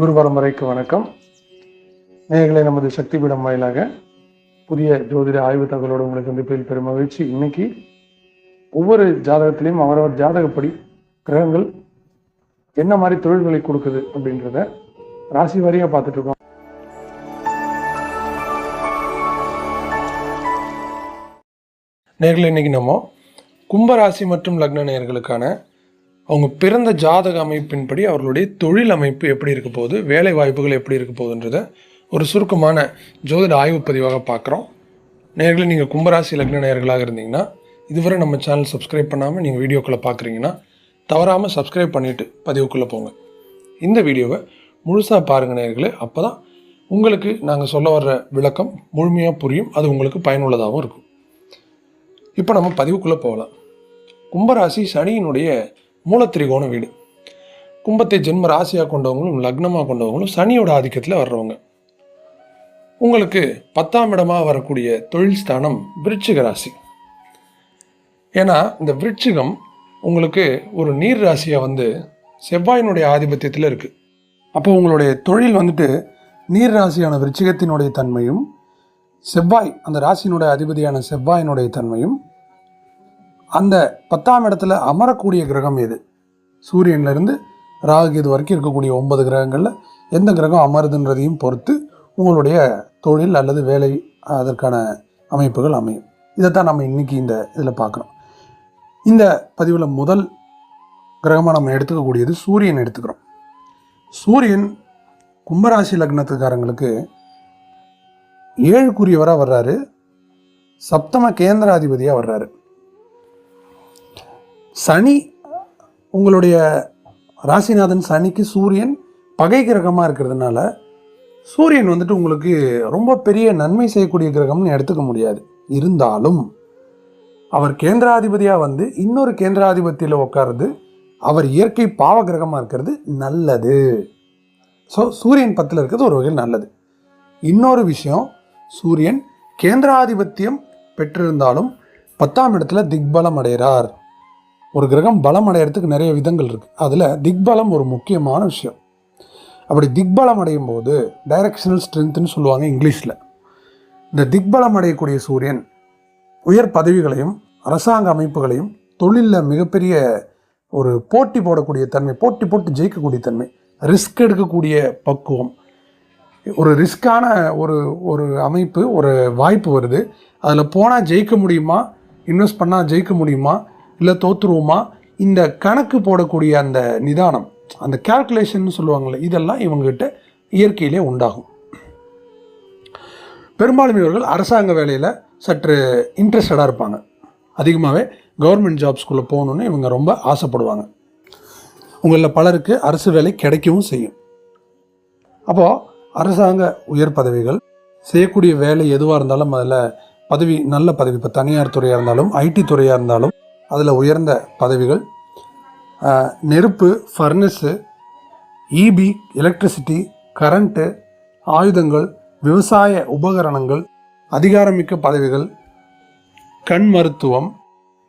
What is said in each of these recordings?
குரு பரம்பரைக்கு வணக்கம். நேர்களை நமது சக்தி பீடம் வாயிலாக புதிய ஜோதிட ஆய்வு தகவலோடு உங்களை சந்திப்பதில் பெரும் மகிழ்ச்சி. இன்னைக்கு ஒவ்வொரு ஜாதகத்திலையும் அவரவர் ஜாதகப்படி கிரகங்கள் என்ன மாதிரி தொழில்களை கொடுக்குது அப்படின்றத ராசி வாரியாக பார்த்துட்டு இருக்கோம். நேர்களை இன்னைக்கு நம்ம கும்பராசி மற்றும் லக்ன நேயர்களுக்கான அவங்க பிறந்த ஜாதக அமைப்பின்படி அவர்களுடைய தொழில் அமைப்பு எப்படி இருக்க போகுது வேலை வாய்ப்புகள் எப்படி இருக்க போகுதுன்றத ஒரு சுருக்கமான ஜோதிட ஆய்வு பதிவாக பார்க்குறோம். நேர்களை நீங்கள் கும்பராசி லக்ன நேயர்களாக இருந்தீங்கன்னா இதுவரை நம்ம சேனல் சப்ஸ்கிரைப் பண்ணாமல் நீங்கள் வீடியோக்களை பார்க்குறீங்கன்னா தவறாமல் சப்ஸ்கிரைப் பண்ணிவிட்டு பதிவுக்குள்ளே போங்க. இந்த வீடியோவை முழுசாக பாருங்கள் நேயர்களே அப்போ தான் உங்களுக்கு நாங்கள் சொல்ல வர்ற விளக்கம் முழுமையாக புரியும். அது உங்களுக்கு பயனுள்ளதாகவும் இருக்கும். இப்போ நம்ம பதிவுக்குள்ளே போகலாம். கும்பராசி சனியினுடைய மூலத்திரிகோண வீடு. கும்பத்தை ஜென்ம ராசியாக கொண்டவங்களும் லக்னமாக கொண்டவங்களும் சனியோட ஆதிக்கத்தில் வர்றவங்க. உங்களுக்கு பத்தாம் இடமாக வரக்கூடிய தொழில் ஸ்தானம் விருச்சிக ராசி. ஏன்னா இந்த விருச்சிகம் உங்களுக்கு ஒரு நீர் ராசியாக வந்து செவ்வாயினுடைய ஆதிபத்தியத்தில் இருக்குது அப்போ உங்களுடைய தொழில் வந்துட்டு நீர் ராசியான விருச்சிகத்தினுடைய தன்மையும் செவ்வாய் அந்த ராசியினுடைய அதிபதியான செவ்வாயினுடைய தன்மையும் அந்த பத்தாம் இடத்துல அமரக்கூடிய கிரகம் எது? சூரியன்லேருந்து ராகுகேது இது வரைக்கும் இருக்கக்கூடிய ஒன்பது கிரகங்களில் எந்த கிரகம் அமருதுன்றதையும் பொறுத்து உங்களுடைய தொழில் அல்லது வேலை அதற்கான அமைப்புகள் அமையும். இதைத்தான் நம்ம இன்னைக்கு இந்த இதில் பார்க்குறோம். இந்த பதிவில் முதல் கிரகமாக நம்ம எடுத்துக்கக்கூடியது சூரியன் எடுத்துக்கிறோம். சூரியன் கும்பராசி லக்னத்துக்காரங்களுக்கு ஏழுக்குரியவராக வர்றாரு. சப்தம கேந்திராதிபதியாக வர்றாரு. சனி உங்களுடைய ராசிநாதன் சனிக்கு சூரியன் பகை கிரகமாக இருக்கிறதுனால சூரியன் வந்துட்டு உங்களுக்கு ரொம்ப பெரிய நன்மை செய்யக்கூடிய கிரகம்னு எடுத்துக்க முடியாது. இருந்தாலும் அவர் கேந்திராதிபதியாக வந்து இன்னொரு கேந்திராதிபத்தியில் உட்காருது அவர் இயற்கை பாவ கிரகமாக இருக்கிறது நல்லது. ஸோ சூரியன் பத்தில் இருக்கிறது ஒரு வகையில் நல்லது. இன்னொரு விஷயம் சூரியன் கேந்திராதிபத்தியம் பெற்றிருந்தாலும் பத்தாம் இடத்துல திக்பலம் அடைகிறார். ஒரு கிரகம் பலம் அடையிறதுக்கு நிறைய விதங்கள் இருக்குது அதில் திக்பலம் ஒரு முக்கியமான விஷயம். அப்படி திக்பலம் அடையும் போது டைரக்ஷனல் ஸ்ட்ரென்த்னு சொல்லுவாங்க இங்கிலீஷில். இந்த திக்பலம் அடையக்கூடிய சூரியன் உயர் பதவிகளையும் அரசாங்க அமைப்புகளையும் தொழிலில் மிகப்பெரிய ஒரு போட்டி போடக்கூடிய தன்மை போட்டி போட்டு ஜெயிக்கக்கூடிய தன்மை ரிஸ்க் எடுக்கக்கூடிய பக்குவம். ஒரு ரிஸ்க்கான ஒரு ஒரு அமைப்பு ஒரு வாய்ப்பு வருது. அதில் போனால் ஜெயிக்க முடியுமா? இன்வெஸ்ட் பண்ணால் ஜெயிக்க முடியுமா? இல்லை தோற்றுருவோமா இந்த கணக்கு போடக்கூடிய அந்த நிதானம் அந்த கால்குலேஷன் சொல்லுவாங்கள்ல இதெல்லாம் இவங்ககிட்ட இயற்கையிலே உண்டாகும். பெரும்பாலும் இவர்கள் அரசாங்க வேலையில் சற்று இன்ட்ரெஸ்டடாக இருப்பாங்க. அதிகமாகவே கவர்மெண்ட் ஜாப்ஸ்குள்ளே போகணுன்னு இவங்க ரொம்ப ஆசைப்படுவாங்க. உங்களில் பலருக்கு அரசு வேலை கிடைக்கவும் செய்யும். அப்போது அரசாங்க உயர் பதவிகள் செய்யக்கூடிய வேலை எதுவாக இருந்தாலும் அதில் பதவி நல்ல பதவி இப்போ தனியார் துறையாக இருந்தாலும் ஐடி துறையாக இருந்தாலும் அதில் உயர்ந்த பதவிகள். நெருப்பு ஃபர்னஸு இபி எலக்ட்ரிசிட்டி கரண்ட்டு ஆயுதங்கள் விவசாய உபகரணங்கள் அதிகாரமிக்க பதவிகள் கண் மருத்துவம்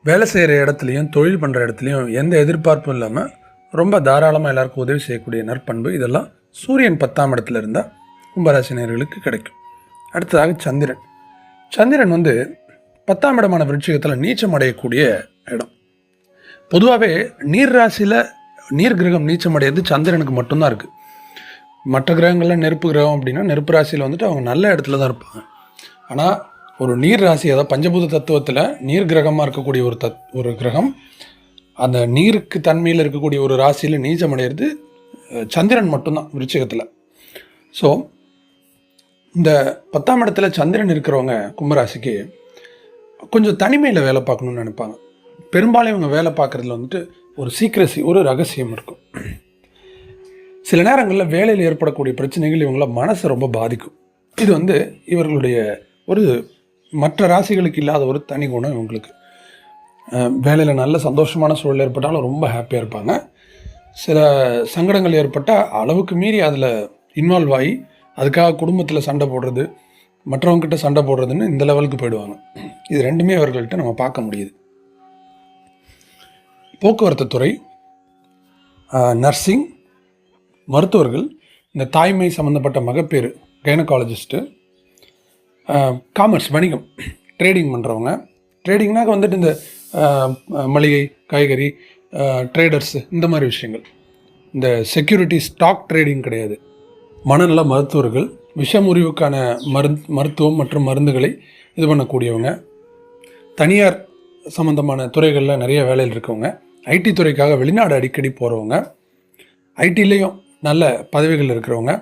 வேலை செய்கிற இடத்துலையும் தொழில் பண்ணுற இடத்துலையும் எந்த எதிர்பார்ப்பும் இல்லாமல் ரொம்ப தாராளமாக எல்லாருக்கும் உதவி செய்யக்கூடிய நற்பண்பு இதெல்லாம் சூரியன் பத்தாம் இடத்துல இருந்தால் கும்பராசினியர்களுக்கு கிடைக்கும். அடுத்ததாக சந்திரன். சந்திரன் வந்து பத்தாம் இடமான விருட்சிகத்தில் நீச்சம் அடையக்கூடிய இடம். பொதுவாகவே நீர் ராசியில் நீர் கிரகம் நீச்சம் அடையிறது சந்திரனுக்கு மட்டும்தான் இருக்குது மற்ற கிரகங்கள்லாம் நெருப்பு கிரகம் அப்படின்னா நெருப்பு ராசியில் வந்துட்டு அவங்க நல்ல இடத்துல தான் இருப்பாங்க. ஆனால் ஒரு நீர் ராசி அதாவது பஞ்சபூத தத்துவத்தில் நீர் கிரகமாக இருக்கக்கூடிய ஒரு தத் ஒரு கிரகம் அந்த நீருக்கு தன்மையில் இருக்கக்கூடிய ஒரு ராசியில் நீச்சம் அடையிறது சந்திரன் மட்டும்தான் விருச்சிகத்தில். ஸோ இந்த பத்தாம் இடத்துல சந்திரன் இருக்கிறவங்க கும்பராசிக்கு கொஞ்சம் தனிமையில் வேலை பார்க்கணுன்னு நினைப்பாங்க. பெரும்பாலும் இவங்க வேலை பார்க்குறதுல வந்துட்டு ஒரு சீக்ரஸி ஒரு ரகசியம் இருக்கும். சில நேரங்களில் வேலையில் ஏற்படக்கூடிய பிரச்சனைகள் இவங்கள மனசை ரொம்ப பாதிக்கும். இது வந்து இவர்களுடைய ஒரு மற்ற ராசிகளுக்கு இல்லாத ஒரு தனி குணம் இவங்களுக்கு. வேலையில் நல்ல சந்தோஷமான சூழல் ஏற்பட்டாலும் ரொம்ப ஹாப்பியாக இருப்பாங்க. சில சங்கடங்கள் ஏற்பட்டால் அளவுக்கு மீறி அதில் இன்வால்வ் ஆகி அதுக்காக குடும்பத்தில் சண்டை போடுறது மற்றவங்ககிட்ட சண்டை போடுறதுன்னு இந்த லெவலுக்கு போயிடுவாங்க. இது ரெண்டுமே அவர்கள்ட்ட நம்ம பார்க்க முடியுது. போக்குவரத்து துறை நர்சிங் மருத்துவர்கள் இந்த தாய்மை சம்மந்தப்பட்ட மகப்பேறு கைனகாலஜிஸ்ட்டு காமர்ஸ் வணிகம் ட்ரேடிங் பண்ணுறவங்க ட்ரேடிங்னாக்க வந்துட்டு இந்த மளிகை காய்கறி ட்ரேடர்ஸு இந்த மாதிரி விஷயங்கள். இந்த செக்யூரிட்டி ஸ்டாக் ட்ரேடிங் கிடையாது. மனநல மருத்துவர்கள் விஷமுறிவுக்கான மருந் மருத்துவம் மற்றும் மருந்துகளை இது பண்ணக்கூடியவங்க. தனியார் சம்மந்தமான துறைகளில் நிறைய வேலையில் இருக்கவங்க. ஐடி துறைக்காக வெளிநாடு அடிக்கடி போகிறவங்க ஐடிலேயும் நல்ல பதவிகள் இருக்கிறவங்க.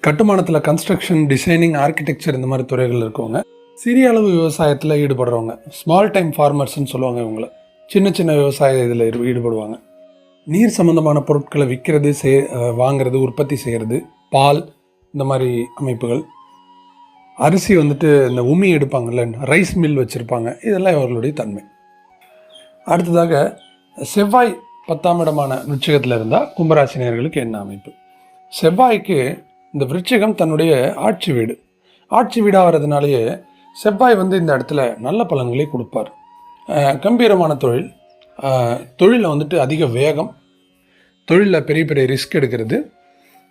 கட்டுமானத்தில் கன்ஸ்ட்ரக்ஷன் டிசைனிங் ஆர்கிடெக்சர் இந்த மாதிரி துறைகள் இருக்கவங்க. சிறிய அளவு விவசாயத்தில் ஈடுபடுறவங்க. ஸ்மால் டைம் ஃபார்மர்ஸ்னு சொல்லுவாங்க இவங்கள. சின்ன சின்ன விவசாய இதில் ஈடுபடுவாங்க. நீர் சம்மந்தமான பொருட்களை விற்கிறது செய் வாங்கிறது வாங்குறது உற்பத்தி செய்கிறது பால் இந்த மாதிரி அமைப்புகள். அரிசி வந்துட்டு இந்த உமி எடுப்பாங்கல்ல ரைஸ் மில் வச்சுருப்பாங்க. இதெல்லாம் இவர்களுடைய தன்மை. அடுத்ததாக செவ்வாய் பத்தாம் இடமான விருச்சிகத்தில் இருந்தால் கும்பராசினியர்களுக்கு என்ன அமைப்பு? செவ்வாய்க்கு இந்த விருச்சிகம் தன்னுடைய ஆட்சி வீடு. ஆட்சி வீடாக வர்றதுனாலேயே செவ்வாய் வந்து இந்த இடத்துல நல்ல பலன்களை கொடுப்பார். கம்பீரமான தொழில். தொழிலில் வந்துட்டு அதிக வேகம். தொழிலில் பெரிய பெரிய ரிஸ்க் எடுக்கிறது.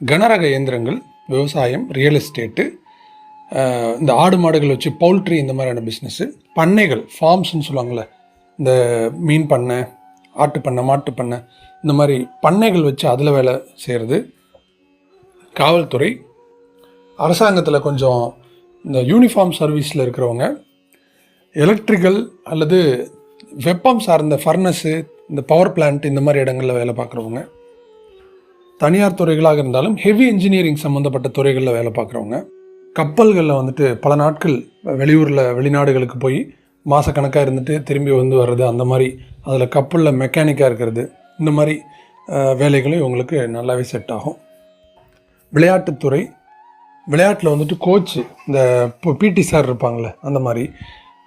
கனரக இயந்திரங்கள் விவசாயம் ரியல் எஸ்டேட்டு இந்த ஆடு மாடுகள் வச்சு பவுல்ட்ரி இந்த மாதிரியான பிஸ்னஸ்ஸு பண்ணைகள் ஃபார்ம்ஸ்னு சொல்லுவாங்கள்ல இந்த மீன் பண்ணை ஆட்டு பண்ணை மாட்டு பண்ணை இந்த மாதிரி பண்ணைகள் வச்சு அதில் வேலை செய்கிறது காவல்துறை அரசாங்கத்தில் கொஞ்சம் இந்த யூனிஃபார்ம் சர்வீஸில் இருக்கிறவங்க எலக்ட்ரிக்கல் அல்லது வெப்பம் சார்ந்த ஃபர்னஸு இந்த பவர் பிளான்ட் இந்த மாதிரி இடங்களில் வேலை பார்க்குறவங்க. தனியார் துறைகளாக இருந்தாலும் ஹெவி இன்ஜினியரிங் சம்மந்தப்பட்ட துறைகளில் வேலை பார்க்குறவங்க. கப்பல்களில் வந்துட்டு பல நாட்கள் வெளியூரில் வெளிநாடுகளுக்கு போய் மாதக்கணக்காக இருந்துட்டு திரும்பி வந்து வர்றது அந்த மாதிரி அதில் கப்பலில் மெக்கானிக்காக இருக்கிறது இந்த மாதிரி வேலைகளும் இவங்களுக்கு நல்லாவே செட் ஆகும். விளையாட்டுத்துறை விளையாட்டில் வந்துட்டு கோச்சு இந்த இப்போ பிடி சார் இருப்பாங்களே அந்த மாதிரி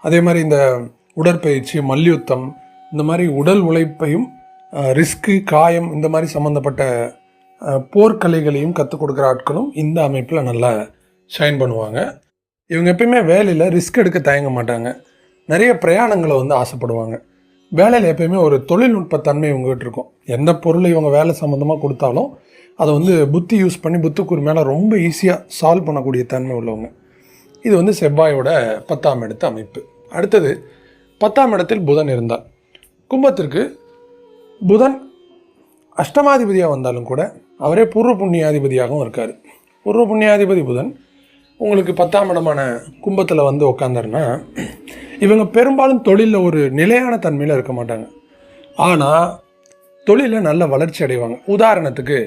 அதே மாதிரி இந்த உடற்பயிற்சி மல்யுத்தம் இந்த மாதிரி உடல் உழைப்பையும் ரிஸ்க்கு காயம் இந்த மாதிரி சம்மந்தப்பட்ட போர்க்கலைகளையும் கற்றுக் கொடுக்குற ஆட்களும் இந்த அமைப்பில் நல்லா ஷைன் பண்ணுவாங்க. இவங்க எப்பயுமே வேலையில் ரிஸ்க் எடுக்க தயங்க மாட்டாங்க. நிறைய பிரயாணங்களை வந்து ஆசைப்படுவாங்க. வேலையில் எப்பயுமே ஒரு தொழில்நுட்ப தன்மை இவங்ககிட்ட இருக்கும். எந்த பொருளை இவங்க வேலை சம்மந்தமாக கொடுத்தாலும் அதை வந்து புத்தி யூஸ் பண்ணி புத்துக்கூர் மேலே ரொம்ப ஈஸியாக சால்வ் பண்ணக்கூடிய தன்மை உள்ளவங்க. இது வந்து செவ்வாயோட பத்தாம் இடத்து அமைப்பு. அடுத்தது பத்தாம் இடத்தில் புதன் இருந்தார். கும்பத்திற்கு புதன் அஷ்டமாதிபதியாக வந்தாலும் கூட அவரே பூர்வ புண்ணியாதிபதியாகவும் இருக்கார். பூர்வ புண்ணியாதிபதி புதன் உங்களுக்கு பத்தாம் இடமான கும்பத்தில் வந்து உக்காந்தாருன்னா இவங்க பெரும்பாலும் தொழிலில் ஒரு நிலையான தன்மையில் இருக்க மாட்டாங்க. ஆனால் தொழிலில் நல்ல வளர்ச்சி அடைவாங்க. உதாரணத்துக்கு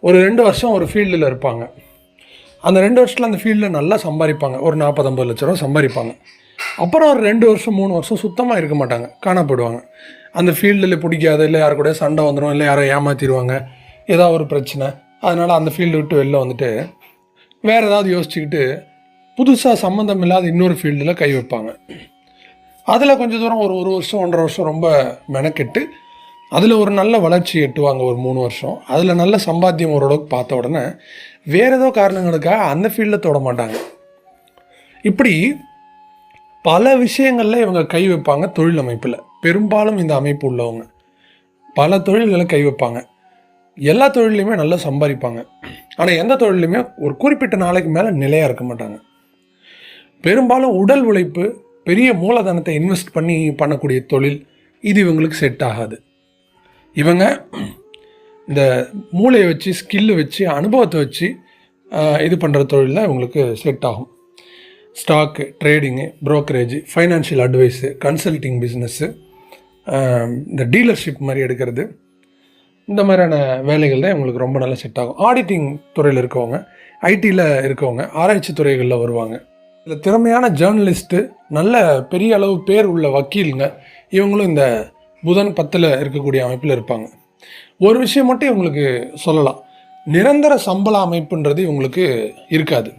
ஒரு ரெண்டு வருஷம் ஒரு ஃபீல்டில் இருப்பாங்க. அந்த ரெண்டு வருஷத்தில் அந்த ஃபீல்டில் நல்லா சம்பாதிப்பாங்க. ஒரு நாற்பது ஐம்பது லட்ச ரூபா சம்பாதிப்பாங்க. அப்புறம் ஒரு ரெண்டு வருஷம் மூணு வருஷம் சுத்தமாக இருக்க மாட்டாங்க. காணப்படுவாங்க. அந்த ஃபீல்டில் பிடிக்காது இல்லை யாரு கூட சண்டை வந்துடும் இல்லை யாரோ ஏமாற்றிடுவாங்க ஏதாவது ஒரு பிரச்சனை. அதனால் அந்த ஃபீல்டு விட்டு வெளில வந்துட்டு வேறு ஏதாவது யோசிச்சுக்கிட்டு புதுசாக சம்மந்தம் இல்லாத இன்னொரு ஃபீல்டில் கை வைப்பாங்க. அதில் கொஞ்சம் தூரம் ஒரு ஒரு வருஷம் ஒன்றரை வருஷம் ரொம்ப மெனக்கெட்டு அதில் ஒரு நல்ல வளர்ச்சி எட்டுவாங்க ஒரு மூணு வருஷம். அதில் நல்ல சம்பாத்தியம் ஓரளவுக்கு பார்த்த உடனே வேறு ஏதோ காரணங்களுக்காக அந்த ஃபீல்டில் தொட மாட்டாங்க. இப்படி பல விஷயங்களில் இவங்க கை வைப்பாங்க தொழில் அமைப்பில். பெரும்பாலும் இந்த அமைப்பு உள்ளவங்க. பல தொழில்களை கை வைப்பாங்க. எல்லா தொழிலையுமே நல்லா சம்பாதிப்பாங்க. ஆனால் எந்த தொழிலையுமே ஒரு குறிப்பிட்ட நாளைக்கு மேலே நிலையாக இருக்க மாட்டாங்க. பெரும்பாலும் உடல் உழைப்பு பெரிய மூலதனத்தை இன்வெஸ்ட் பண்ணி பண்ணக்கூடிய தொழில் இது இவங்களுக்கு செட் ஆகாது. இவங்க இந்த மூளையை வச்சு ஸ்கில்லு வச்சு அனுபவத்தை வச்சு இது பண்ணுற தொழில் தான் இவங்களுக்கு செட் ஆகும். Stock trading brokerage financial advice consulting business இந்த டீலர்ஷிப் மாதிரி எடுக்கிறது. இந்த மாதிரியான வேலைகள் தான் இவங்களுக்கு ரொம்ப நல்லா செட் ஆகும். ஆடிட்டிங் துறையில் இருக்கவங்க ஐடியில் இருக்கவங்க ஆராய்ச்சி துறைகளில் வருவாங்க. இதில் திறமையான ஜேர்னலிஸ்ட்டு நல்ல பெரிய அளவு பேர் உள்ள வக்கீலுங்க இவங்களும் இந்த புதன் பத்தில் இருக்கக்கூடிய அமைப்பில் இருப்பாங்க. ஒரு விஷயம் மட்டும் இவங்களுக்கு சொல்லலாம். நிரந்தர சம்பள அமைப்புன்றது இவங்களுக்கு இருக்காது.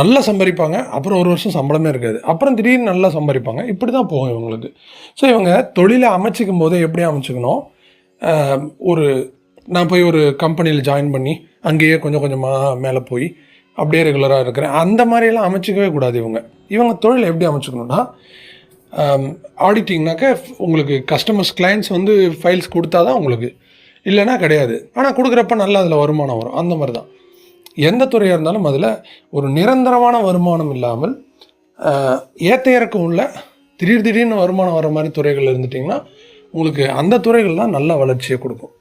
நல்லா சம்பாதிப்பாங்க அப்புறம் ஒரு வருஷம் சம்பளமே இருக்காது. அப்புறம் திடீர்னு நல்லா சம்பாதிப்பாங்க இப்படி தான் போகும் இவங்களுக்கு. ஸோ இவங்க தொழிலை அமைச்சிக்கும் போதே எப்படி அமைச்சிக்கணும்? ஒரு நான் போய் ஒரு கம்பெனியில் ஜாயின் பண்ணி அங்கேயே கொஞ்சம் கொஞ்சமாக மேலே போய் அப்படியே ரெகுலராக இருக்கிறேன். அந்த மாதிரியெல்லாம் அமைச்சிக்கவே கூடாது இவங்க. இவங்க தொழில் எப்படி அமைச்சுக்கணும்னா ஆடிட்டிங்னாக்க உங்களுக்கு கஸ்டமர்ஸ் கிளைண்ட்ஸ் வந்து ஃபைல்ஸ் கொடுத்தா தான் உங்களுக்கு. இல்லைன்னா கிடையாது. ஆனால் கொடுக்குறப்ப நல்லா அதில் வருமானம் வரும். அந்த மாதிரி தான் எந்த துறையாக இருந்தாலும் அதில் ஒரு நிரந்தரமான வருமானம் இல்லாமல் ஏற்ற இறக்கம் உள்ள திடீர் திடீர்னு வருமானம் வர மாதிரி துறைகள் இருந்துட்டிங்கன்னா உங்களுக்கு அந்த துறைகள் தான் நல்ல வளர்ச்சியை கொடுக்கும்.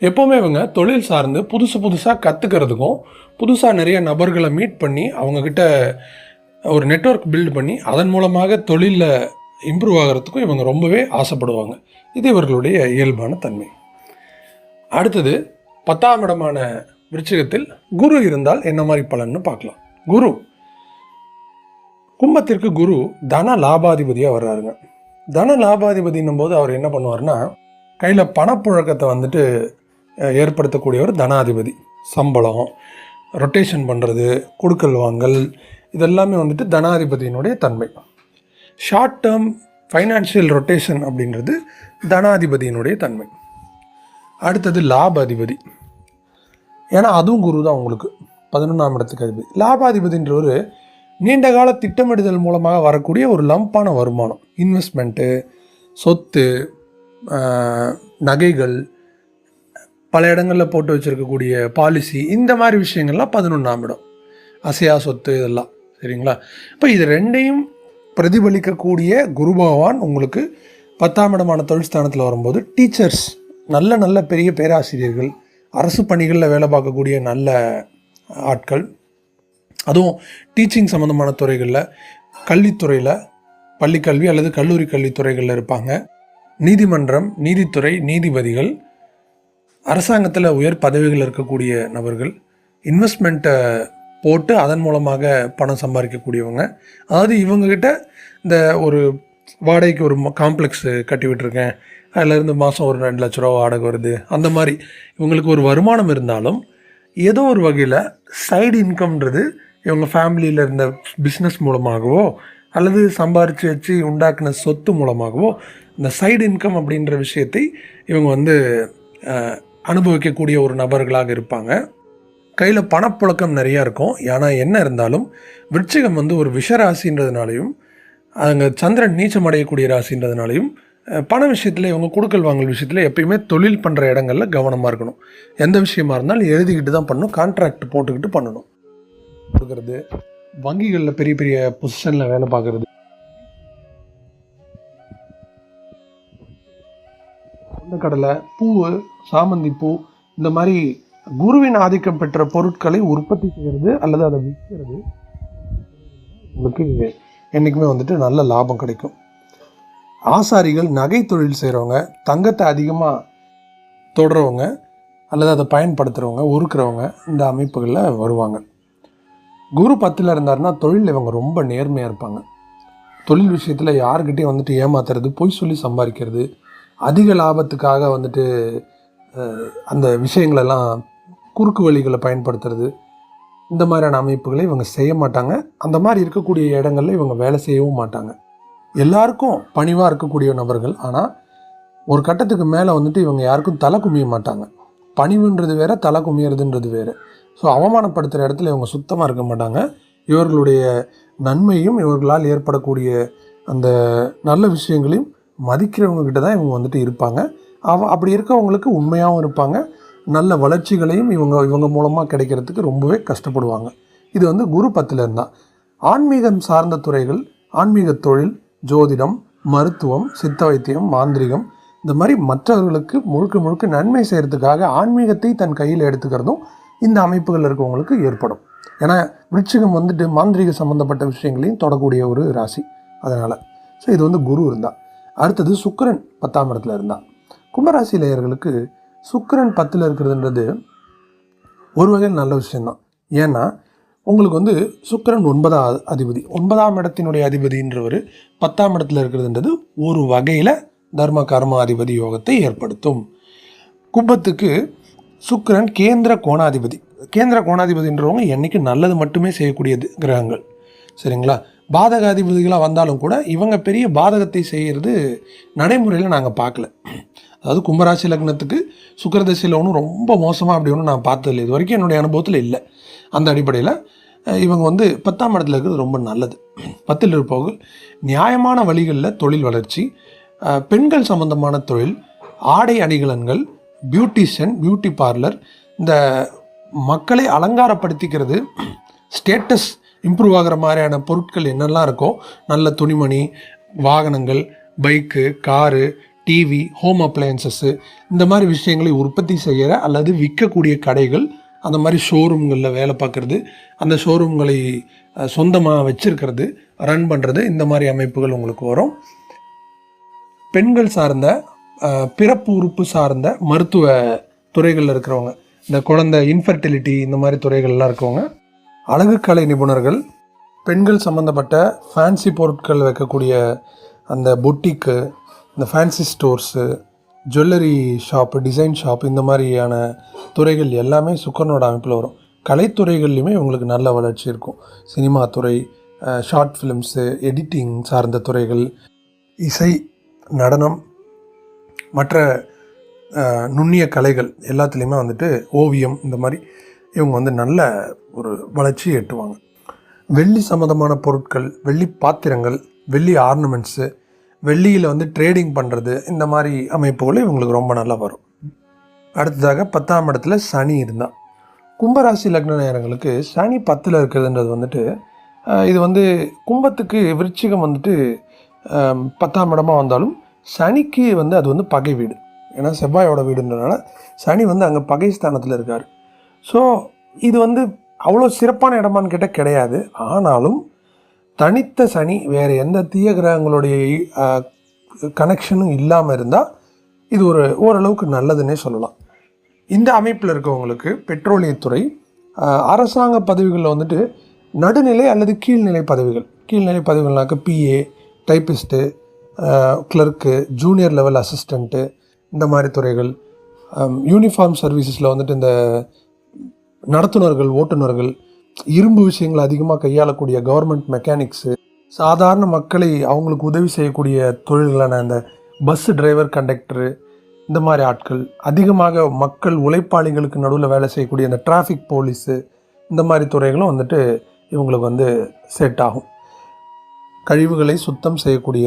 எப்போவுமே இவங்க தொழில் சார்ந்து புதுசு புதுசாக கற்றுக்கிறதுக்கும் புதுசாக நிறைய நபர்களை மீட் பண்ணி அவங்கக்கிட்ட ஒரு நெட்வொர்க் பில்ட் பண்ணி அதன் மூலமாக தொழிலில் இம்ப்ரூவ் ஆகிறதுக்கும் இவங்க ரொம்பவே ஆசைப்படுவாங்க. இது இவர்களுடைய இயல்பான தன்மை. அடுத்தது பத்தாம் இடமான விருச்சிகத்தில் குரு இருந்தால் என்ன மாதிரி பலன்னு பார்க்கலாம். குரு. கும்பத்திற்கு குரு தன லாபாதிபதியாக வர்றாருங்க. தன லாபாதிபதின்னும் போது அவர் என்ன பண்ணுவார்னா கையில் பணப்புழக்கத்தை வந்துட்டு ஏற்படுத்தக்கூடிய ஒரு தனாதிபதி. சம்பளம் ரொட்டேஷன் பண்ணுறது கொடுக்கல் வாங்கல் இதெல்லாமே வந்துட்டு தனாதிபதியினுடைய தன்மை. ஷார்ட் டேர்ம் ஃபைனான்ஷியல் ரொட்டேஷன் அப்படின்றது தனாதிபதியினுடைய தன்மை. அடுத்தது லாபாதிபதி. ஏன்னா அதுவும் குரு தான் உங்களுக்கு. பதினொன்றாம் இடத்துக்கு அதிபதி. லாபாதிபதின்றவர் நீண்ட கால திட்டமிடுதல் மூலமாக வரக்கூடிய ஒரு லம்பான வருமானம். இன்வெஸ்ட்மெண்ட்டு சொத்து நகைகள் பல இடங்களில் போட்டு வச்சுருக்கக்கூடிய பாலிசி இந்த மாதிரி விஷயங்கள்லாம் பதினொன்றாம் இடம். அசையா சொத்து இதெல்லாம் சரிங்களா? இப்போ இது ரெண்டையும் பிரதிபலிக்கக்கூடிய குரு பகவான் உங்களுக்கு பத்தாம் இடமான தொழில் ஸ்தானத்தில் வரும்போது டீச்சர்ஸ் நல்ல நல்ல பெரிய பேராசிரியர்கள் அரசு பணிகளில் வேலை பார்க்கக்கூடிய நல்ல ஆட்கள் அதுவும் டீச்சிங் சம்மந்தமான துறைகளில் கல்வித்துறையில் பள்ளிக்கல்வி அல்லது கல்லூரி கல்வித்துறைகளில் இருப்பாங்க. நீதிமன்றம் நீதித்துறை நீதிபதிகள் அரசாங்கத்தில் உயர் பதவிகள் இருக்கக்கூடிய நபர்கள் இன்வெஸ்ட்மெண்ட்டை போட்டு அதன் மூலமாக பணம் சம்பாதிக்கக்கூடியவங்க. அதாவது இவங்கக்கிட்ட இந்த ஒரு வாடகைக்கு ஒரு காம்ப்ளெக்ஸ் கட்டி விட்டுருக்கேன். அதிலேருந்து மாதம் ஒரு ரெண்டு லட்ச ரூபா வாடகை வருது. அந்த மாதிரி இவங்களுக்கு ஒரு வருமானம் இருந்தாலும் ஏதோ ஒரு வகையில் சைடு இன்கம்ன்றது இவங்க ஃபேமிலியில் இருந்த பிஸ்னஸ் மூலமாகவோ அல்லது சம்பாரித்து வச்சு உண்டாக்குன சொத்து மூலமாகவோ இந்த சைடு இன்கம் அப்படின்ற விஷயத்தை இவங்க வந்து அனுபவிக்கக்கூடிய ஒரு நபர்களாக இருப்பாங்க. கையில் பணப்புழக்கம் நிறையா இருக்கும். ஏன்னா என்ன இருந்தாலும் விருச்சிகம் வந்து ஒரு விஷ ராசின்றதுனாலையும் அங்கே சந்திரன் நீச்சம் அடையக்கூடிய ராசின்றதுனாலையும் பண விஷயத்தில் இவங்க கொடுக்கல் வாங்கல் விஷயத்தில் எப்பயுமே தொழில் பண்ணுற இடங்களில் கவனமாக இருக்கணும். எந்த விஷயமா இருந்தாலும் எழுதிக்கிட்டு தான் பண்ணணும் கான்ட்ராக்ட் போட்டுக்கிட்டு பண்ணணும். கொடுக்கறது. வங்கிகளில் பெரிய பெரிய பொசிஷனில் வேலை பார்க்குறது. கடலை பூ சாமந்தி பூ இந்த மாதிரி குருவின் ஆதிக்கம் பெற்ற பொருட்களை உற்பத்தி செய்கிறது அல்லது அதை விற்கிறது. உங்களுக்கு என்றைக்குமே வந்துட்டு நல்ல லாபம் கிடைக்கும். ஆசாரிகள் நகை தொழில் செய்கிறவங்க தங்கத்தை அதிகமாக தொடுறவங்க அல்லது அதை பயன்படுத்துகிறவங்க உருக்குறவங்க இந்த அமைப்புகளில் வருவாங்க. குரு பத்தில் இருந்தாருன்னா தொழில் இவங்க ரொம்ப நேர்மையாக இருப்பாங்க. தொழில் விஷயத்தில் யாருக்கிட்டையும் வந்துட்டு ஏமாத்துறது பொய் சொல்லி சம்பாதிக்கிறது அதிக லாபத்துக்காக வந்துட்டு அந்த விஷயங்களெல்லாம் குறுக்கு வழிகளை பயன்படுத்துறது இந்த மாதிரியான அமைப்புகளை இவங்க செய்ய மாட்டாங்க. அந்த மாதிரி இருக்கக்கூடிய இடங்களில் இவங்க வேலை செய்யவும் மாட்டாங்க. எல்லாருக்கும் பணிவாக இருக்கக்கூடிய நபர்கள் ஆனால் ஒரு கட்டத்துக்கு மேலே வந்துட்டு இவங்க யாருக்கும் தலை குமிய மாட்டாங்க. பணிவுன்றது வேறு தலை குமியறதுன்றது வேறு. ஸோ அவமானப்படுத்துகிற இடத்துல இவங்க சுத்தமாக இருக்க மாட்டாங்க. இவர்களுடைய நன்மையும் இவர்களால் ஏற்படக்கூடிய அந்த நல்ல விஷயங்களையும் மதிக்கிறவங்க கிட்ட தான் இவங்க வந்துட்டு இருப்பாங்க. அவ அப்படி இருக்கவங்களுக்கு உண்மையாகவும் இருப்பாங்க. நல்ல வளர்ச்சிகளையும் இவங்க இவங்க மூலமாக கிடைக்கிறதுக்கு ரொம்பவே கஷ்டப்படுவாங்க. இது வந்து குரு பத்தில் இருந்தால் ஆன்மீகம் சார்ந்த துறைகள் ஆன்மீக தொழில் ஜோதிடம் மருத்துவம் சித்த வைத்தியம் மாந்திரிகம் இந்த மாதிரி மற்றவர்களுக்கு முழுக்க முழுக்க நன்மை செய்கிறதுக்காக ஆன்மீகத்தை தன் கையில் எடுத்துக்கிறதும் இந்த அமைப்புகள் இருக்கவங்களுக்கு ஏற்படும். ஏன்னா விருச்சிகம் வந்துட்டு மாந்திரிக சம்மந்தப்பட்ட விஷயங்களையும் தொடக்கூடிய ஒரு ராசி. அதனால் ஸோ இது வந்து குரு இருந்தா அடுத்தது சுக்கரன் பத்தாம் இடத்துல இருந்தான் கும்பராசி நேயர்களுக்கு சுக்கரன் பத்தில் இருக்கிறதுன்றது ஒரு வகையில் நல்ல விஷயந்தான் ஏன்னா உங்களுக்கு வந்து சுக்கரன் ஒன்பதாம் அதிபதி ஒன்பதாம் இடத்தினுடைய அதிபதின்றவர் பத்தாம் இடத்துல இருக்கிறதுன்றது ஒரு வகையில் தர்ம கர்ம அதிபதி யோகத்தை ஏற்படுத்தும். கும்பத்துக்கு சுக்கரன் கேந்திர கோணாதிபதி. கேந்திர கோணாதிபதின்றவங்க என்றைக்கு நல்லது மட்டுமே செய்யக்கூடியது கிரகங்கள். சரிங்களா? பாதகாதிபதிகளாக வந்தாலும் கூட இவங்க பெரிய பாதகத்தை செய்கிறது நடைமுறையில் நாங்கள் பார்க்கல. அதாவது கும்பராசி லக்னத்துக்கு சுக்கரதசையில் ஒன்றும் ரொம்ப மோசமாக அப்படி ஒன்றும் நான் பார்த்ததில்லை. இது வரைக்கும் என்னுடைய அனுபவத்தில் இல்லை. அந்த அடிப்படையில் இவங்க வந்து பத்தாம் இடத்துல இருக்கிறது ரொம்ப நல்லது. பத்தில் இருப்பவர்கள் நியாயமான வழிகளில் தொழில் வளர்ச்சி பெண்கள் சம்பந்தமான தொழில் ஆடை அணிகலன்கள் பியூட்டிஷியன் பியூட்டி பார்லர் இந்த மக்களை அலங்காரப்படுத்திக்கிறது ஸ்டேட்டஸ் இம்ப்ரூவ் ஆகிற மாதிரியான பொருட்கள் என்னெல்லாம் இருக்கோ நல்ல துணிமணி வாகனங்கள் bike car TV home appliances இந்த மாதிரி விஷயங்களை உற்பத்தி செய்கிற அல்லது விற்கக்கூடிய கடைகள் அந்த மாதிரி ஷோரூம்களில் வேலை பார்க்குறது அந்த ஷோரூம்களை சொந்தமாக வச்சுருக்கிறது ரன் பண்ணுறது இந்த மாதிரி அமைப்புகள் உங்களுக்கு வரும். பெண்கள் சார்ந்த பிறப்பு உறுப்பு சார்ந்த மருத்துவ துறைகளில் இருக்கிறவங்க இந்த குழந்தை இன்ஃபர்டிலிட்டி இந்த மாதிரி துறைகள்லாம் இருக்கவங்க அழகுக்கலை நிபுணர்கள் பெண்கள் சம்மந்தப்பட்ட ஃபேன்சி பொருட்கள் வைக்கக்கூடிய அந்த பொட்டிக்கு இந்த fancy stores jewellery shop design shop இந்த மாதிரியான துறைகள் எல்லாமே சுக்கரனோட அமைப்பில் வரும். கலைத்துறைகள்லையுமே இவங்களுக்கு நல்ல வளர்ச்சி இருக்கும். சினிமா துறை ஷார்ட் ஃபிலிம்ஸு எடிட்டிங் சார்ந்த துறைகள் இசை நடனம் மற்ற நுண்ணிய கலைகள் எல்லாத்துலேயுமே வந்துட்டு ஓவியம் இந்த மாதிரி இவங்க வந்து நல்ல ஒரு வளர்ச்சி எட்டுவாங்க. வெள்ளி சம்மந்தமான பொருட்கள் வெள்ளி பாத்திரங்கள் வெள்ளி ஆர்னமெண்ட்ஸு வெள்ளியில் வந்து ட்ரேடிங் பண்ணுறது இந்த மாதிரி அமைப்புகள் இவங்களுக்கு ரொம்ப நல்லா வரும். அடுத்ததாக பத்தாம் இடத்துல சனி இருந்தால் கும்பராசி லக்ன நேரங்களுக்கு சனி பத்தில் இருக்கிறதுன்றது வந்துட்டு இது வந்து கும்பத்துக்கு விருச்சிகம் வந்துட்டு பத்தாம் இடமாக வந்தாலும் சனிக்கு வந்து அது வந்து பகை வீடு. ஏன்னா செவ்வாயோட வீடுன்றனால சனி வந்து அங்கே பகை ஸ்தானத்தில் இருக்கார். ஸோ இது வந்து அவ்வளோ சிறப்பான இடமான்னு கேட்டால் கிடையாது. ஆனாலும் தனித்த சனி வேறு எந்த தீய கிரகங்களுடைய கனெக்ஷனும் இல்லாமல் இருந்தால் இது ஒரு ஓரளவுக்கு நல்லதுன்னே சொல்லலாம். இந்த அமைப்பில் இருக்கவங்களுக்கு பெட்ரோலியத்துறை அரசாங்க பதவிகளில் வந்துட்டு நடுநிலை அல்லது கீழ்நிலை பதவிகள். கீழ்நிலை பதவிகள்னாக்க PA typist clerk junior level assistant இந்த மாதிரி துறைகள். யூனிஃபார்ம் சர்வீசஸில் வந்துட்டு இந்த நடத்துனர்கள் ஓட்டுநர்கள் இரும்பு விஷயங்களை அதிகமாக கையாளக்கூடிய கவர்மெண்ட் மெக்கானிக்ஸு சாதாரண மக்களை அவங்களுக்கு உதவி செய்யக்கூடிய தொழில்களான இந்த பஸ் டிரைவர் கண்டக்டரு இந்த மாதிரி ஆட்கள். அதிகமாக மக்கள் உழைப்பாளிகளுக்கு நடுவில் வேலை செய்யக்கூடிய இந்த டிராஃபிக் போலீஸு இந்த மாதிரி துறைகளும் வந்துட்டு இவங்களுக்கு வந்து செட் ஆகும். கழிவுகளை சுத்தம் செய்யக்கூடிய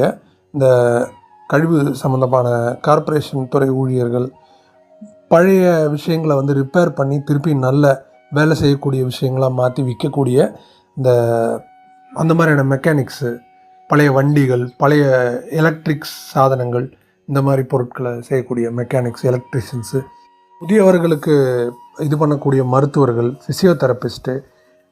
இந்த கழிவு சம்மந்தமான கார்ப்பரேஷன் துறை ஊழியர்கள் பழைய விஷயங்களை வந்து ரிப்பேர் பண்ணி திருப்பி நல்ல வேலை செய்யக்கூடிய விஷயங்களாக மாற்றி விற்கக்கூடிய இந்த அந்த மாதிரியான மெக்கானிக்ஸு பழைய வண்டிகள் பழைய எலக்ட்ரிக்ஸ் சாதனங்கள் இந்த மாதிரி பொருட்களை செய்யக்கூடிய மெக்கானிக்ஸ் எலக்ட்ரிஷியன்ஸு புதியவர்களுக்கு இது பண்ணக்கூடிய மருத்துவர்கள் ஃபிசியோதெரபிஸ்ட்டு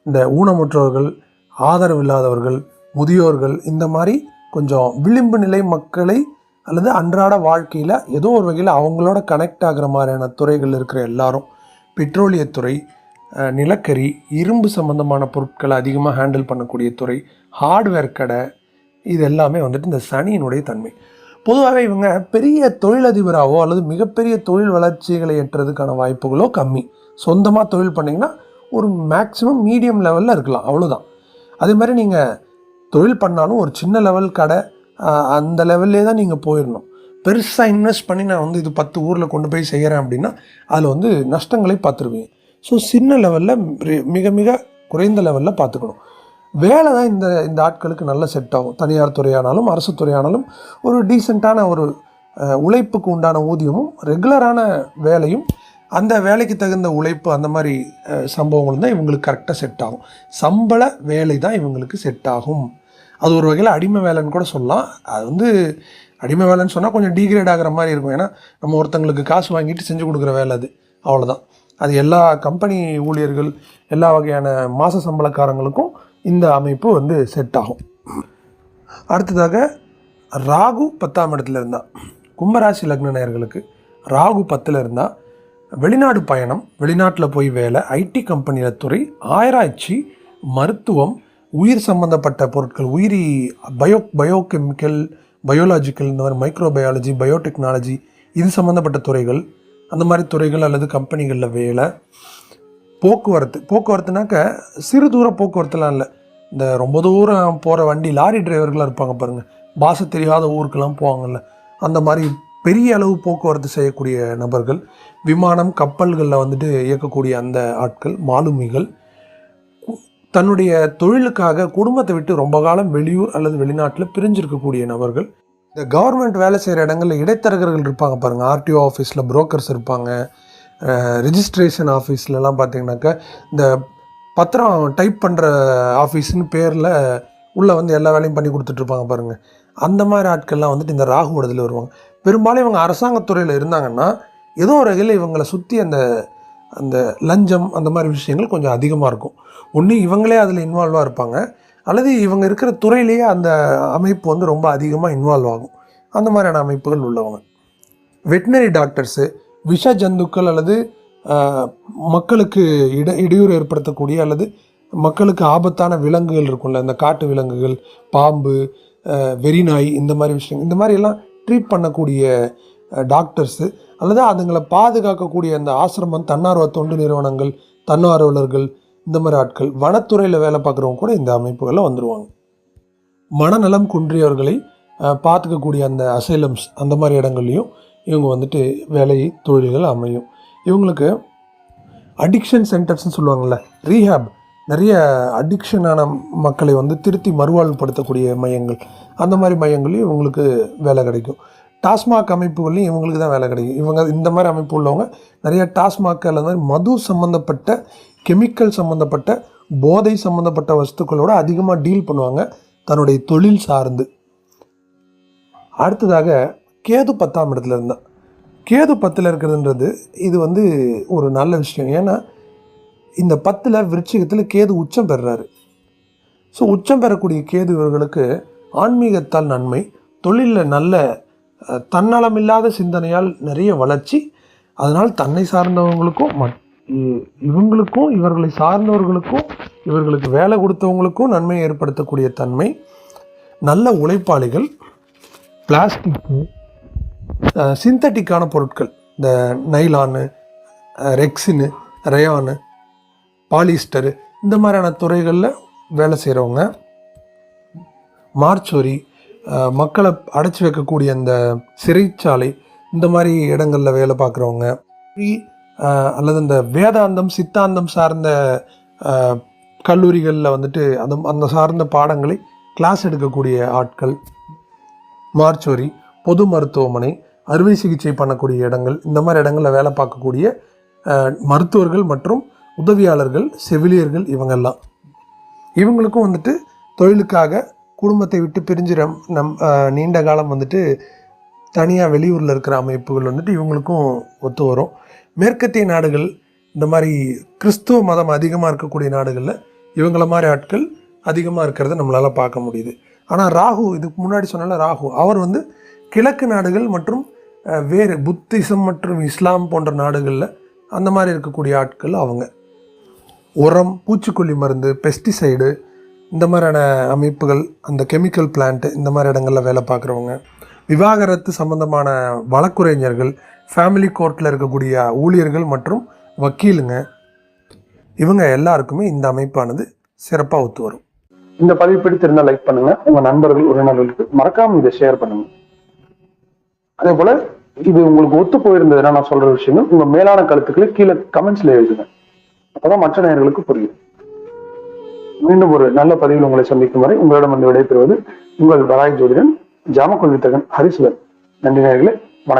இந்த ஊனமுற்றவர்கள் ஆதரவு இல்லாதவர்கள் முதியோர்கள் இந்த மாதிரி கொஞ்சம் விளிம்பு நிலை மக்களை அல்லது அன்றாட வாழ்க்கையில் ஏதோ ஒரு வகையில் அவங்களோட கனெக்ட் ஆகிற மாதிரியான துறைகள் இருக்கிற எல்லாரும் பெட்ரோலியத்துறை நிலக்கரி இரும்பு சம்பந்தமான பொருட்களை அதிகமாக ஹேண்டில் பண்ணக்கூடிய துறை ஹார்ட்வேர் கடை இது எல்லாமே வந்துட்டு இந்த சனியினுடைய தன்மை. பொதுவாகவே இவங்க பெரிய தொழிலதிபராகவோ அல்லது மிகப்பெரிய தொழில் வளர்ச்சிகளை எட்டுறதுக்கான வாய்ப்புகளோ கம்மி. சொந்தமாக தொழில் பண்ணிங்கன்னா ஒரு மேக்ஸிமம் மீடியம் லெவலில் இருக்கலாம். அவ்வளோதான் அதே மாதிரி நீங்கள் தொழில் பண்ணாலும் ஒரு சின்ன லெவல் கடை அந்த லெவல்லே தான் நீங்கள் போயிடணும் பெருசாக இன்வெஸ்ட் பண்ணி நான் வந்து இது பத்து ஊரில் கொண்டு போய் செய்கிறேன் அப்படின்னா அதில் வந்து நஷ்டங்களை பார்த்துருவீங்க. ஸோ சின்ன லெவலில் மிக மிக குறைந்த லெவலில் பார்த்துக்கணும். வேலை தான் இந்த இந்த ஆட்களுக்கு நல்ல செட் ஆகும். தனியார் துறையானாலும் அரசு துறையானாலும் ஒரு டீசெண்டான ஒரு உழைப்புக்கு உண்டான ஊதியமும் ரெகுலரான வேலையும் அந்த வேலைக்கு தகுந்த உழைப்பு அந்த மாதிரி சம்பவங்கள் தான் இவங்களுக்கு கரெக்டாக செட் ஆகும். சம்பள வேலை தான் இவங்களுக்கு செட் ஆகும். அது ஒரு வகையில் அடிமை வேலைன்னு கூட சொல்லலாம். அது வந்து அடிமை வேலைன்னு சொன்னால் கொஞ்சம் டீக்ரேட் ஆகிற மாதிரி இருக்கும். ஏன்னா நம்ம ஒருத்தங்களுக்கு காசு வாங்கிட்டு செஞ்சு கொடுக்குற வேலை அது. அவ்வளோதான் அது எல்லா கம்பெனி ஊழியர்கள் எல்லா வகையான மாத சம்பளக்காரங்களுக்கும் இந்த அமைப்பு வந்து செட் ஆகும். அடுத்ததாக ராகு பத்தாம் இடத்துல இருந்தால் கும்பராசி லக்ன நேயர்களுக்கு ராகு பத்தில் இருந்தால் வெளிநாடு பயணம் வெளிநாட்டில் போய் வேலை ஐடி கம்பெனியில் துறை ஆராய்ச்சி மருத்துவம் உயிர் சம்பந்தப்பட்ட பொருட்கள் உயிரி பயோ பயோகெமிக்கல் பயோலாஜிக்கல் இந்த மாதிரி மைக்ரோபயாலஜி பயோடெக்னாலஜி இது சம்மந்தப்பட்ட துறைகள் அந்த மாதிரி துறைகள் அல்லது கம்பெனிகளில் வேலை. போக்குவரத்து போக்குவரத்துனாக்க சிறு தூர போக்குவரத்துலாம் இல்லை. இந்த ரொம்ப தூரம் போகிற வண்டி லாரி டிரைவர்களாக இருப்பாங்க பாருங்கள் பாஷை தெரியாத ஊருக்கெல்லாம் போவாங்கல்ல. அந்த மாதிரி பெரிய அளவு போக்குவரத்து செய்யக்கூடிய நபர்கள் விமானம் கப்பல்களில் வந்துட்டு இயக்கக்கூடிய அந்த ஆட்கள் மாலுமிகள் தன்னுடைய தொழிலுக்காக குடும்பத்தை விட்டு ரொம்ப காலம் வெளியூர் அல்லது வெளிநாட்டில் பிரிஞ்சிருக்கக்கூடிய நபர்கள். இந்த கவர்மெண்ட் வேலை செய்கிற இடங்களில் இடைத்தரகர்கள் இருப்பாங்க பாருங்கள் ஆர்டிஓ ஆஃபீஸில் புரோக்கர்ஸ் இருப்பாங்க. ரிஜிஸ்ட்ரேஷன் ஆஃபீஸ்லலாம் பார்த்தீங்கன்னாக்கா இந்த பத்திரம் டைப் பண்ணுற ஆஃபீஸ்னு பேரில் உள்ளே வந்து எல்லா வேலையும் பண்ணி கொடுத்துட்ருப்பாங்க பாருங்கள் அந்த மாதிரி ஆட்கள்லாம் வந்துட்டு இந்த ராகுவோடதில் வருவாங்க. பெரும்பாலும் இவங்க அரசாங்கத்துறையில் இருந்தாங்கன்னா ஏதோ ஒரு வகையில் இவங்களை சுற்றி அந்த அந்த லஞ்சம் அந்த மாதிரி விஷயங்கள் கொஞ்சம் அதிகமாக இருக்கும். ஒன்று இவங்களே அதில் இன்வால்வாக இருப்பாங்க. அல்லது இவங்க இருக்கிற துறையிலேயே அந்த அமைப்பு வந்து ரொம்ப அதிகமாக இன்வால்வ் ஆகும். அந்த மாதிரியான அமைப்புகள் உள்ளவங்க. வெட்டினரி டாக்டர்ஸு விஷ ஜந்துக்கள் அல்லது மக்களுக்கு இட இடையூறு ஏற்படுத்தக்கூடிய அல்லது மக்களுக்கு ஆபத்தான விலங்குகள் இருக்கும்ல இந்த காட்டு விலங்குகள் பாம்பு வெறிநாய் இந்த மாதிரி விஷயங்கள் இந்த மாதிரியெல்லாம் ட்ரீட் பண்ணக்கூடிய டாக்டர்ஸு அல்லது அதுங்களை பாதுகாக்கக்கூடிய அந்த ஆசிரமம் தன்னார்வ தொண்டு நிறுவனங்கள் தன்னார்வலர்கள் இந்த மாதிரி ஆட்கள் வனத்துறையில் வேலை பார்க்குறவங்க கூட இந்த அமைப்புகளில் வந்துடுவாங்க மனநலம் குன்றியவர்களை பார்த்துக்கக்கூடிய அந்த அசைலம்ஸ் அந்த மாதிரி இடங்கள்லையும் இவங்க வந்துட்டு வேலை தொழில்கள் அமையும். இவங்களுக்கு அடிக்ஷன் சென்டர்ஸ்னு சொல்லுவாங்கள்ல ரீஹேப் நிறைய அடிக்ஷனான மக்களை வந்து திருத்தி மறுவாழ்வுப்படுத்தக்கூடிய மையங்கள். அந்த மாதிரி மையங்களையும் இவங்களுக்கு வேலை கிடைக்கும். டாஸ்மாக் அமைப்புகள்லையும் இவங்களுக்கு தான் வேலை கிடைக்கும். இவங்க இந்த மாதிரி அமைப்பு உள்ளவங்க நிறைய டாஸ்மாக் அல்லது மாதிரி மது சம்மந்தப்பட்ட கெமிக்கல் சம்மந்தப்பட்ட போதை சம்மந்தப்பட்ட வஸ்துக்களோட அதிகமாக டீல் பண்ணுவாங்க தன்னுடைய தொழில் சார்ந்து. அடுத்ததாக கேது பத்தாம் இடத்துல இருந்தான். கேது பத்தில் இருக்கிறதுன்றது இது வந்து ஒரு நல்ல விஷயம். ஏன்னா இந்த பத்தில் விருச்சிகத்தில் கேது உச்சம் பெறுறாரு. ஸோ உச்சம் பெறக்கூடிய கேது இவர்களுக்கு ஆன்மீகத்தால் நன்மை தொழிலில் நல்ல தன்னலமில்லாத சிந்தனையால் நிறைய வளர்ச்சி. அதனால் தன்னை சார்ந்தவங்களுக்கும் மட்- இ- இவங்களுக்கும் இவர்களை சார்ந்தவர்களுக்கும் இவர்களுக்கு வேலை கொடுத்தவங்களுக்கும் நன்மை ஏற்படுத்தக்கூடிய தன்மை. நல்ல உழைப்பாளிகள் பிளாஸ்டிக்கு சிந்தட்டிக்கான பொருட்கள் இந்த நைலானு ரெக்ஸினு ரயானு பாலிஸ்டரு இந்த மாதிரியான துறைகளில் வேலை செய்கிறவங்க மார்ச்சோரி மக்களை அடைச்சி வைக்கக்கூடிய அந்த சிறைச்சாலை இந்த மாதிரி இடங்களில் வேலை பார்க்குறவங்க அல்லது இந்த வேதாந்தம் சித்தாந்தம் சார்ந்த கல்லூரிகளில் வந்துட்டு அந்த அந்த சார்ந்த பாடங்களை கிளாஸ் எடுக்கக்கூடிய ஆட்கள் மார்ச்சோரி பொது மருத்துவமனை அறுவை சிகிச்சை பண்ணக்கூடிய இடங்கள் இந்த மாதிரி இடங்களில் வேலை பார்க்கக்கூடிய மருத்துவர்கள் மற்றும் உதவியாளர்கள் செவிலியர்கள் இவங்கெல்லாம். இவங்களுக்கும் வந்துட்டு தொழிலுக்காக குடும்பத்தை விட்டு பிரிஞ்சு நம் நீண்ட காலம் வந்துட்டு தனியாக வெளியூரில் இருக்கிற அமைப்புகள் வந்துட்டு இவங்களுக்கும் ஒத்து வரும். மேற்கத்திய நாடுகள் இந்த மாதிரி கிறிஸ்துவ மதம் அதிகமாக இருக்கக்கூடிய நாடுகளில் இவங்கள மாதிரி ஆட்கள் அதிகமாக இருக்கிறத நம்மளால் பார்க்க முடியுது. ஆனால் ராகு இதுக்கு முன்னாடி சொன்னால ராகு அவர் வந்து கிழக்கு நாடுகள் மற்றும் வேறு புத்திசம் மற்றும் இஸ்லாம் போன்ற நாடுகளில் அந்த மாதிரி இருக்கக்கூடிய ஆட்கள் அவங்க. உரம் பூச்சிக்கொல்லி மருந்து பெஸ்டிசைடு இந்த மாதிரியான அமைப்புகள் அந்த கெமிக்கல் பிளான்ட் இந்த மாதிரி இடங்களில் வேலை பார்க்குறவங்க. விவாகரத்து சம்பந்தமான வழக்குரைஞர்கள் ஃபேமிலி கோர்ட்டில் இருக்கக்கூடிய ஊழியர்கள் மற்றும் வக்கீலுங்க இவங்க எல்லாருக்குமே இந்த அமைப்பானது சிறப்பாக ஒத்து வரும். இந்த பதிவு பிடித்திருந்தால் லைக் பண்ணுங்க. உங்க நண்பர்கள் உறவினர்களுக்கு மறக்காம இதை ஷேர் பண்ணுங்க. அதே போல இது உங்களுக்கு ஒத்து போயிருந்ததுன்னா நான் சொல்ற விஷயங்கள் உங்க மேலான கருத்துக்களை கீழே கமெண்ட்ஸ்ல எழுதுங்க. அப்பதான் மற்ற நேயர்களுக்கு புரியும். மீண்டும் ஒரு நல்ல பதிவில் உங்களை சந்திக்கும் வரை உங்களிடம் வந்து விடைபெறுவது உங்கள் வராய் ஜோதிடன் ஜாமக்கொள் வித்தகன் ஹரிசுவன் நன்றி நேயர்களே.